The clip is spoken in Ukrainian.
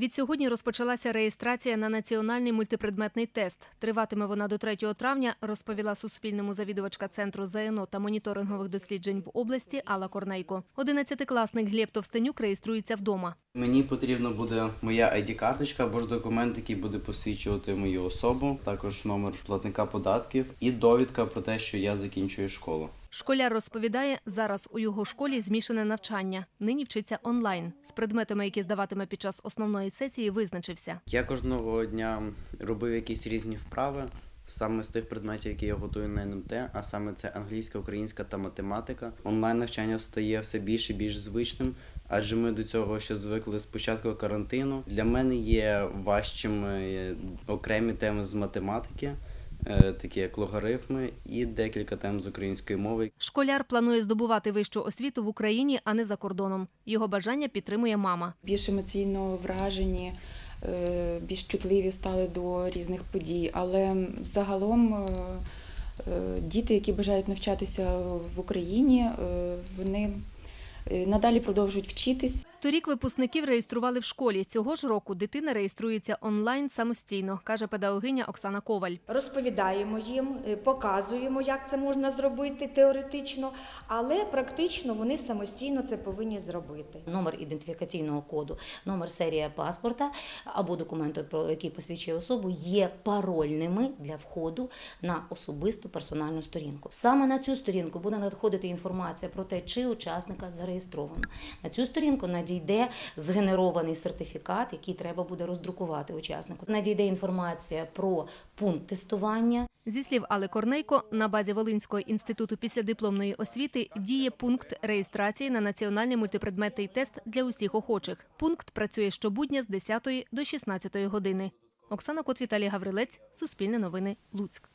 Відсьогодні розпочалася реєстрація на національний мультипредметний тест. Триватиме вона до 3 травня, розповіла Суспільному завідувачка центру ЗНО та моніторингових досліджень в області Алла Корнейко. Одинадцятикласник Глєб Товстенюк реєструється вдома. Мені потрібна буде моя ID-карточка або ж документ, який буде посвідчувати мою особу, також номер платника податків і довідка про те, що я закінчую школу. Школяр розповідає, зараз у його школі змішане навчання. Нині вчиться онлайн. З предметами, які здаватиме під час основної сесії, визначився. Я кожного дня робив якісь різні вправи. Саме з тих предметів, які я готую на НМТ, а саме це англійська, українська та математика. Онлайн навчання стає все більш і більш звичним, адже ми до цього ще звикли з початку карантину. Для мене є важчими окремі теми з математики, е, такі як логарифми, і декілька тем з української мови. Школяр планує здобувати вищу освіту в Україні, а не за кордоном. Його бажання підтримує мама. більш емоційно вражені, е, більш чутливі стали до різних подій. Але загалом е, е, діти, які бажають навчатися в Україні, е, вони е, надалі продовжують вчитись. Торік випускників реєстрували в школі. Цього ж року дитина реєструється онлайн самостійно, каже педагогиня Оксана Коваль. Розповідаємо їм, е, показуємо, як це можна зробити теоретично, але практично вони самостійно це повинні зробити. номер ідентифікаційного коду, номер серія паспорта або документу, про який посвідчує особу, є парольними для входу на особисту персональну сторінку. Саме на цю сторінку буде надходити інформація про те, чи учасника зареєстровано. На цю сторінку надійде згенерований сертифікат, який треба буде роздрукувати учаснику. Надійде інформація про пункт тестування, Зі слів Алли Корнейко, на базі Волинського інституту післядипломної освіти діє пункт реєстрації на національний мультипредметний тест для усіх охочих. Пункт працює щобудня з 10 до 16 години. Оксана Кот, Віталій Гаврилець, Суспільне новини, Луцьк.